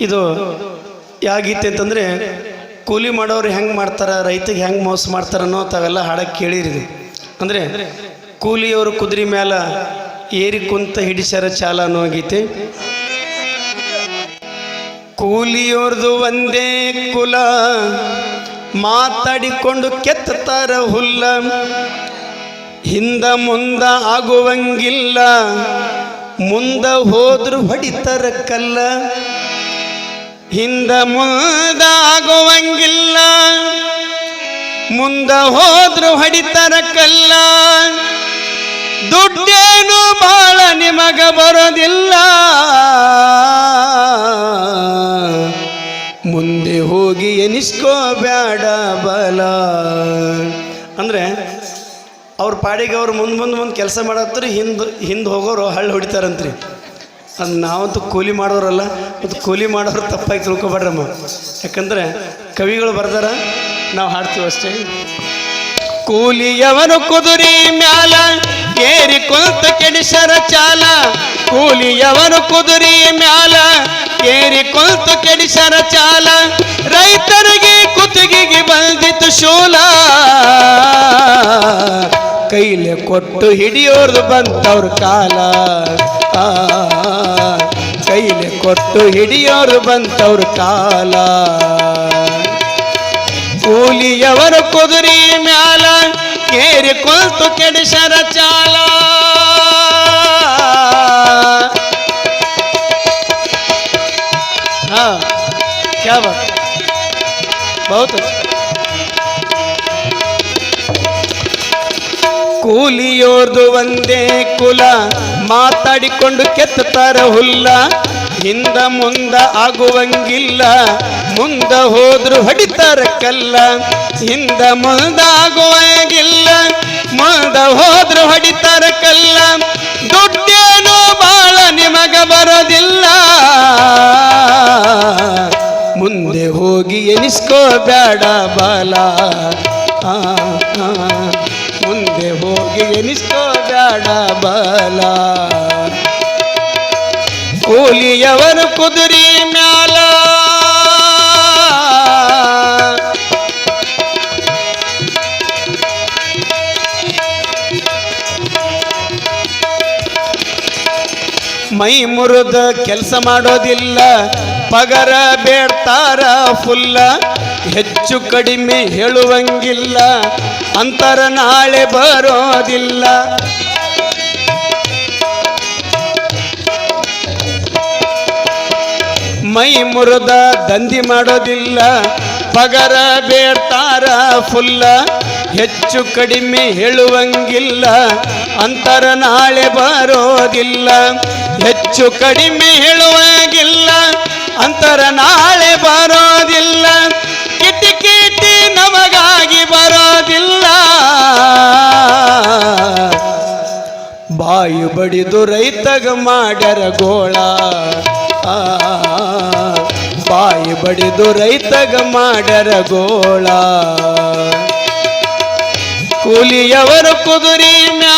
ಇದು ಯಾವ ಗೀತೆ ಅಂತಂದರೆ ಕೂಲಿ ಮಾಡೋರು ಹೆಂಗೆ ಮಾಡ್ತಾರೆ ರೈತಿಗೆ ಹೆಂಗೆ ಮೋಸ ಮಾಡ್ತಾರೆ ಅನ್ನೋ ತಾವೆಲ್ಲ ಹಾಡಕ್ಕೆ ಕೇಳಿರಿ ಅಂದರೆ ಕೂಲಿಯವರು ಕುದುರೆ ಮ್ಯಾಲ ಏರಿ ಕುಂತ ಹಿಡಿಸ್ಯಾರ ಚಾಲ ಅನ್ನೋ ಗೀತೆ. ಕೂಲಿಯೋರ್ದು ಒಂದೇ ಕುಲ, ಮಾತಾಡಿಕೊಂಡು ಕೆತ್ತತಾರ ಹುಲ್ಲ. ಹಿಂದ ಮುಂದ ಆಗುವಂಗಿಲ್ಲ, ಮುಂದ ಹೋದ್ರು ಹೊಡಿತಾರ ಕಲ್ಲ. ಹಿಂದ ಮುಂದಾಗುವಂಗಿಲ್ಲ. ಮುಂದ ಹೋದ್ರು ಹೊಡಿತಾರ ಕಲ್ಲ ದುಡ್ಡೇನು ಬಾಳ ನಿಮಗ ಬರೋದಿಲ್ಲ. ಮುಂದೆ ಹೋಗಿ ಎನಿಸ್ಕೋಬೇಡ ಬಲ. ಅಂದರೆ ಅವ್ರ ಪಾಡಿಗೆ ಅವ್ರು ಮುಂದೆ ಮುಂದೆ ಮುಂದೆ ಕೆಲಸ ಮಾಡತ್ರಿ, ಹಿಂದೆ ಹಿಂದೆ ಹೋಗೋರು ಹಳ್ಳಿ ಹೊಡಿತಾರಂತ್ರಿ. ಅದು ನಾವಂತೂ ಕೂಲಿ ಮಾಡೋರಲ್ಲ, ಮತ್ತು ಕೂಲಿ ಮಾಡೋರು ತಪ್ಪಾಗಿ ತಿಳ್ಕೊಬೇಡ್ರಮ್ಮ ಯಾಕಂದ್ರೆ ಕವಿಗಳು ಬರ್ದಾರ, ನಾವು ಹಾಡ್ತೀವಿ ಅಷ್ಟೇ. ಕೂಲಿಯವನು ಕುದುರಿ ಮ್ಯಾಲ, ಏರಿ ಕುಂತ ಕೆಡಿಸರ ಚಾಲ. ಕೂಲಿಯವನು ಕುದುರಿ ಮ್ಯಾಲ, ಏರಿ ಕುಂತ ಕೆಡಿಸರ ಚಾಲ. ರೈತರಿಗೆ ಕುತ್ತಿಗೆಗೆ ಬಂದಿತ್ತು ಶೂಲ. ಕೈಲೆ ಕೊಟ್ಟು ಹಿಡಿಯೋರ್ದು ಬಂತವ್ರ ಕಾಲ. ಕೈಲೆ ಕೊಟ್ಟು ಹಿಡಿಯೋರು ಬಂತವ್ರ ಕಾಲ. ಕೂಲಿಯವರ ಕುದುರೆ ಮ್ಯಾಲ ಏರಿ ಕುಂತು ಕೆಡಿಸರ ಚಾಲ. ಹಾ ಕ್ಯಾ ಬಾತ್ ಬಹುತ್ ಅಚ್ಚಾ. ಕೂಲಿಯೋರ್ದು ಒಂದೇ ಕುಲ ಮಾತಾಡಿಕೊಂಡು ಕೆತ್ತತಾರ ಹುಲ್ಲ. ಹಿಂದ ಮುಂದ ಆಗುವಂಗಿಲ್ಲ ಮುಂದ ಹೋದ್ರು ಹೊಡಿತಾರ ಕಲ್ಲ. ಹಿಂದ ಮುಂದ ಆಗುವಂಗಿಲ್ಲ ಮುಂದ ಹೋದ್ರು ಹೊಡಿತಾರ ಕಲ್ಲ. ದುಡ್ಡೇನು ಬಾಳ ನಿಮಗ ಬರೋದಿಲ್ಲ. ಮುಂದೆ ಹೋಗಿ ಎನಿಸ್ಕೋಬೇಡ ಬಾಲ. ಆ, ಆ, ಮುಂದೆ ಹೋಗಿ ಎನಿಸ್ಕೋಬೇಡ ಬಾಲ. ಕೂಲಿಯವನು ಕುದುರಿ ಮ್ಯಾಲ. ಮೈ ಮುರಿದ ಕೆಲಸ ಮಾಡೋದಿಲ್ಲ ಪಗರ ಬೇಡ್ತಾರ ಫುಲ್ಲ ಹೆಚ್ಚು ಕಡಿಮೆ ಹೇಳುವಂಗಿಲ್ಲ, ಅಂತರ ನಾಳೆ ಬರೋದಿಲ್ಲ. ಮೈ ಮುರಿದ ದಂಧಿ ಮಾಡೋದಿಲ್ಲ, ಪಗರ ಬೇಡ್ತಾರ ಫುಲ್ಲ. ಹೆಚ್ಚು ಕಡಿಮೆ ಹೇಳುವಂಗಿಲ್ಲ, ಅಂತರ ನಾಳೆ ಬರೋದಿಲ್ಲ. ಹೆಚ್ಚು ಕಡಿಮೆ ಹೇಳುವಂಗಿಲ್ಲ, ಅಂತರ ನಾಳೆ ಬರೋದಿಲ್ಲ. ಬರೋದಿಲ್ಲ. ಬಾಯಿ ಬಡಿದು ರೈತಗ ಮಾಡ್ಯಾರ ಗೋಳ. ಬಾಯಿ ಬಡಿದು ರೈತಗ ಮಾಡ್ಯಾರ ಗೋಳ. ಕೂಲಿಯವರು ಕುದುರಿ ಮ್ಯಾಲ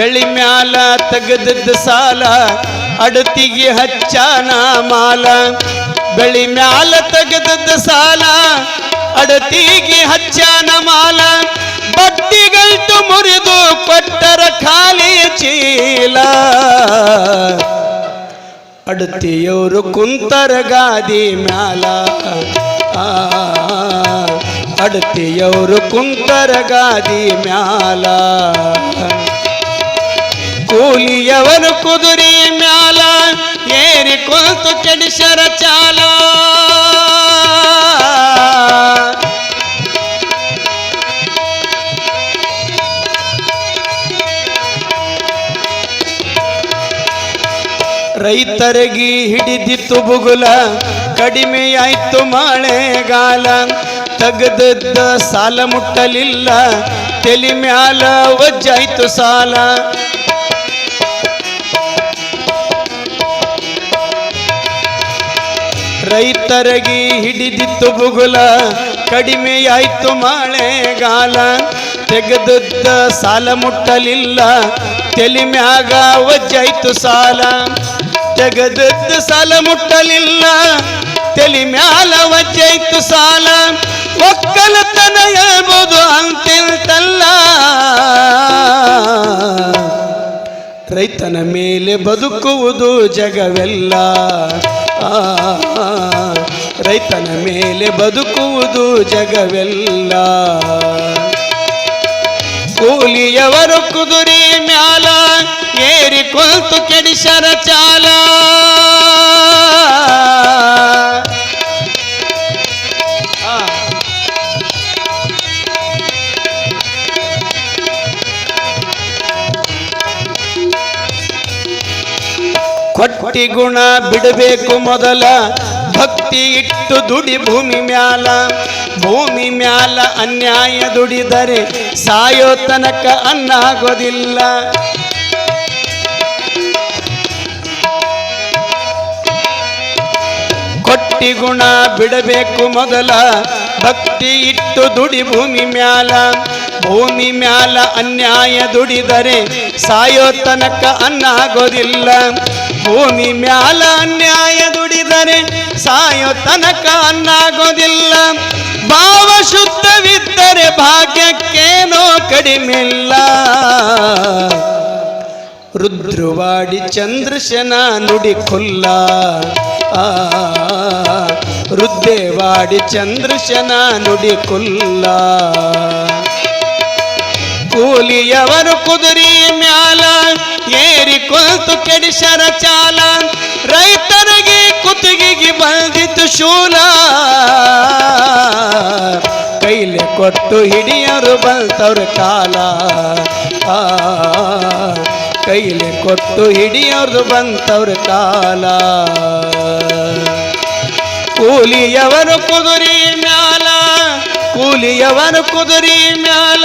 ಬೆಳಿ ಮ್ಯಾಲ ತೆಗೆದದ್ದ ಸಾಲ, ಅಡತಿಗೆ ಹಚ್ಚಾನ ಮಾಲ. ಬೆಳಿ ಮ್ಯಾಲ ತೆಗೆದದ್ದ ಸಾಲ, ಅಡತಿಗೆ ಹಚ್ಚಾನ ಮಾಲ. ಬಡ್ಡಿಗಲ್ಟು ಮುರಿದು ಕೊಟ್ಟರ ಖಾಲಿ ಚೀಲ. ಅಡತಿಯವರು ಕುಂತರ ಗಾದಿ ಮ್ಯಾಲ. ಅಡತಿಯವರು ಕುಂತರ ಗಾದಿ ಮ್ಯಾಲ. ಕೂಲಿಯವರ ಕುದುರೆ ಮ್ಯಾಲ ಏರಿ ಕುಂತು ಕೆಡಿಸರ ಚಾಲ. ರೈತರಿಗೆ ಹಿಡಿದಿತ್ತು ಬುಗುಲ ಕಡಿಮೆಯಾಯ್ತು ಮಳೆಗಾಲ. ತೆಗೆದದ್ದ ಸಾಲ ಮುಟ್ಟಲಿಲ್ಲ, ತೆಲಿ ಮ್ಯಾಲ ವಜ್ಜಾಯ್ತು ಸಾಲ. ರೈತರಿಗೆ ಹಿಡಿದಿತ್ತು ಬುಗುಲ ಕಡಿಮೆಯಾಯ್ತು ಮಳೆಗಾಲ. ತೆಗೆದದ್ದ ಸಾಲ ಮುಟ್ಟಲಿಲ್ಲ, ತೆಲಿ ಮ್ಯಾಗ ವಜ್ಜಾಯ್ತು ಸಾಲ. ತೆಗೆದದ್ದ ಸಾಲ ಮುಟ್ಟಲಿಲ್ಲ, ತೆಲಿ ಮ್ಯಾಲ ವಜ್ಜಾಯ್ತು ಸಾಲ. ಒಕ್ಕಲತನ ಎಂಬುದು ಅಂತಿಲ್ತಲ್ಲ ರೈತನ ಮೇಲೆ ಬದುಕುವುದು ಜಗವೆಲ್ಲ. ರೈತನ ಮೇಲೆ ಬದುಕುವುದು ಜಗವೆಲ್ಲ. ಕೂಲಿಯವರು ಕುದುರೆ ಮ್ಯಾಲ ಏರಿ ಕುಂತು ಕೆಡಿಸರ ಚಾಲ. ಕೊಟ್ಟಿ ಗುಣ ಬಿಡಬೇಕು ಮೊದಲ. ಭಕ್ತಿ ಇಟ್ಟು ದುಡಿ ಭೂಮಿ ಮ್ಯಾಲ. ಭೂಮಿ ಮ್ಯಾಲ ಅನ್ಯಾಯ ದುಡಿದರೆ ಸಾಯೋ ತನಕ ಅನ್ನಾಗೋದಿಲ್ಲ. ಕೊಟ್ಟಿ ಗುಣ ಬಿಡಬೇಕು ಮೊದಲ. ಭಕ್ತಿ ಇಟ್ಟು ದುಡಿ ಭೂಮಿ ಮ್ಯಾಲ. ಭೂಮಿ ಮ್ಯಾಲ ಅನ್ಯಾಯ ದುಡಿದರೆ ಸಾಯೋ ತನಕ ಅನ್ನಾಗೋದಿಲ್ಲ. ಭೂಮಿ ಮ್ಯಾಲ ಅನ್ಯಾಯ ದುಡಿದರೆ ಸಾಯೋ ತನಕ ಅನ್ನಾಗೋದಿಲ್ಲ. ಭಾವ ಶುದ್ಧವಿದ್ದರೆ ಭಾಗ್ಯಕ್ಕೇನೋ ಕಡಿಮೆಲ್ಲ. ರುದ್ರವಾಡಿ ಚಂದ್ರಶನ ನುಡಿ ಖುಲ್ಲ ಆ ರುದ್ದೇವಾಡಿ ಚಂದ್ರಶನ ನುಡಿ ಕೊಲ್ಲ ಕೂಲಿಯವರು ಕುದುರಿ ಮ್ಯಾಲ ಏರಿ ಕುಂತು ಕೆಡಿಸರ ಚಾಲ ರೈತರಿಗೆ ಕುತ್ತಿಗೆಗೆ ಬಂದಿತ್ತು ಶೂಲ. ಕೈಲಿ ಕೊಟ್ಟು ಹಿಡಿಯರು ಬಂತವ್ರ ಕಾಲ. ಆ, ಕೈಲಿ ಕೊಟ್ಟು ಹಿಡಿಯೋರು ಬಂತವ್ರ ಕಾಲ. ಕೂಲಿಯವರು ಕುದುರಿ ಮ್ಯಾಲ, ಕೂಲಿಯವರು ಕುದುರಿ ಮ್ಯಾಲ,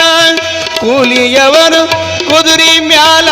ಕೂಲಿಯವರು ಕುದುರಿ ಮ್ಯಾಲ.